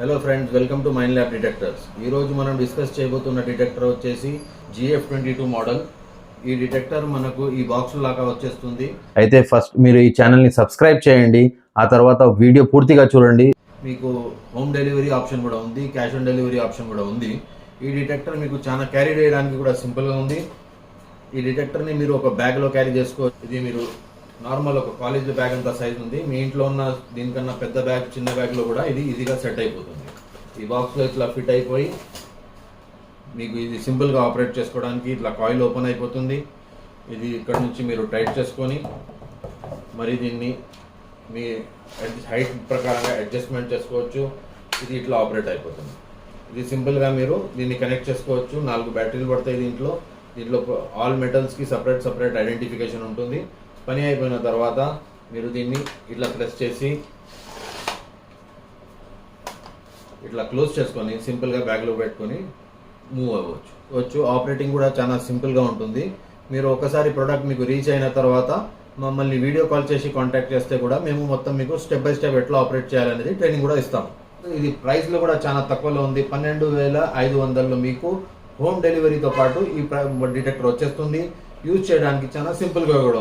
Hello friends welcome to mind lab detectors ఈ రోజు మనం డిస్కస్ చేయబోతున్న డిటెక్టర్ వచ్చేసి జిఎఫ్ ట్వంటీ టూ మోడల్ ఈ డిటెక్టర్ మనకు ఈ బాక్స్ లాగా వచ్చేస్తుంది. అయితే ఫస్ట్ మీరు ఈ ఛానల్ని సబ్స్క్రైబ్ చేయండి ఆ తర్వాత వీడియో పూర్తిగా చూడండి. మీకు హోమ్ డెలివరీ ఆప్షన్ కూడా ఉంది క్యాష్ ఆన్ డెలివరీ ఆప్షన్ కూడా ఉంది. ఈ డిటెక్టర్ మీకు చాలా క్యారీ చేయడానికి కూడా సింపుల్గా ఉంది. ఈ డిటెక్టర్ని మీరు ఒక బ్యాగ్లో క్యారీ చేసుకోవచ్చు ఇది మీరు నార్మల్ ఒక కాలేజ్ బ్యాగ్ అంత సైజ్ ఉంది. మీ ఇంట్లో ఉన్న దీనికన్నా పెద్ద బ్యాగ్ చిన్న బ్యాగ్లో కూడా ఇది ఈజీగా సెట్ అయిపోతుంది. ఈ బాక్స్లో ఇట్లా ఫిట్ అయిపోయి మీకు ఇది సింపుల్గా ఆపరేట్ చేసుకోవడానికి ఇట్లా కాయిల్ ఓపెన్ అయిపోతుంది. ఇది ఇక్కడ నుంచి మీరు టైట్ చేసుకొని మరి దీన్ని మీ హైట్ ప్రకారంగా అడ్జస్ట్మెంట్ చేసుకోవచ్చు. ఇది ఇట్లా ఆపరేట్ అయిపోతుంది. ఇది సింపుల్గా మీరు దీన్ని కనెక్ట్ చేసుకోవచ్చు. నాలుగు బ్యాటరీలు పడతాయి దీంట్లో. దీంట్లో ఆల్ మెటల్స్కి సపరేట్ సపరేట్ ఐడెంటిఫికేషన్ ఉంటుంది. పని అయిపోయిన తర్వాత మీరు దీన్ని ఇట్లా ప్రెస్ చేసి ఇట్లా క్లోజ్ చేసుకొని సింపుల్గా బ్యాగ్లో పెట్టుకొని మూవ్ అవ్వచ్చు. వచ్చు. ఆపరేటింగ్ కూడా చాలా సింపుల్గా ఉంటుంది. మీరు ఒకసారి ప్రోడక్ట్ మీకు రీచ్ అయిన తర్వాత మమ్మల్ని వీడియో కాల్ చేసి కాంటాక్ట్ చేస్తే కూడా మేము మొత్తం మీకు స్టెప్ బై స్టెప్ ఎట్లా ఆపరేట్ చేయాలనేది ట్రైనింగ్ కూడా ఇస్తాం ఇది ప్రైస్లో కూడా చాలా తక్కువలో ఉంది. పన్నెండు వేల ఐదు వందల్లో మీకు హోమ్ డెలివరీతో పాటు ఈ డిటెక్టర్ వచ్చేస్తుంది. యూజ్ చేయడానికి చాలా సింపుల్గా కూడా ఉంది.